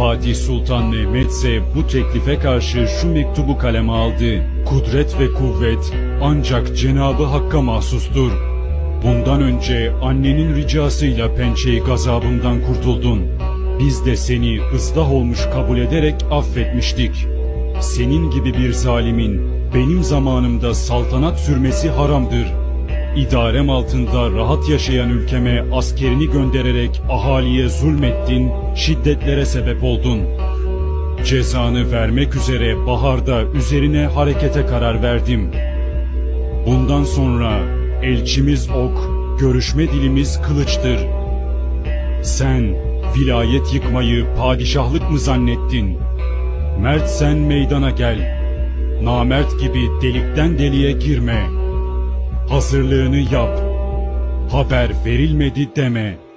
Fatih Sultan Mehmet ise bu teklife karşı şu mektubu kaleme aldı. Kudret ve kuvvet ancak Cenabı Hakk'a mahsustur. Bundan önce annenin ricasıyla pençeyi gazabından kurtuldun. Biz de seni ıslah olmuş kabul ederek affetmiştik. Senin gibi bir zalimin benim zamanımda saltanat sürmesi haramdır. İdarem altında rahat yaşayan ülkeme askerini göndererek ahaliye zulmettin, şiddetlere sebep oldun. Cezanı vermek üzere baharda üzerine harekete karar verdim. Bundan sonra elçimiz ok, görüşme dilimiz kılıçtır. Sen vilayet yıkmayı padişahlık mı zannettin? Mert sen meydana gel. Namert gibi delikten deliğe girme. Hazırlığını yap. Haber verilmedi deme.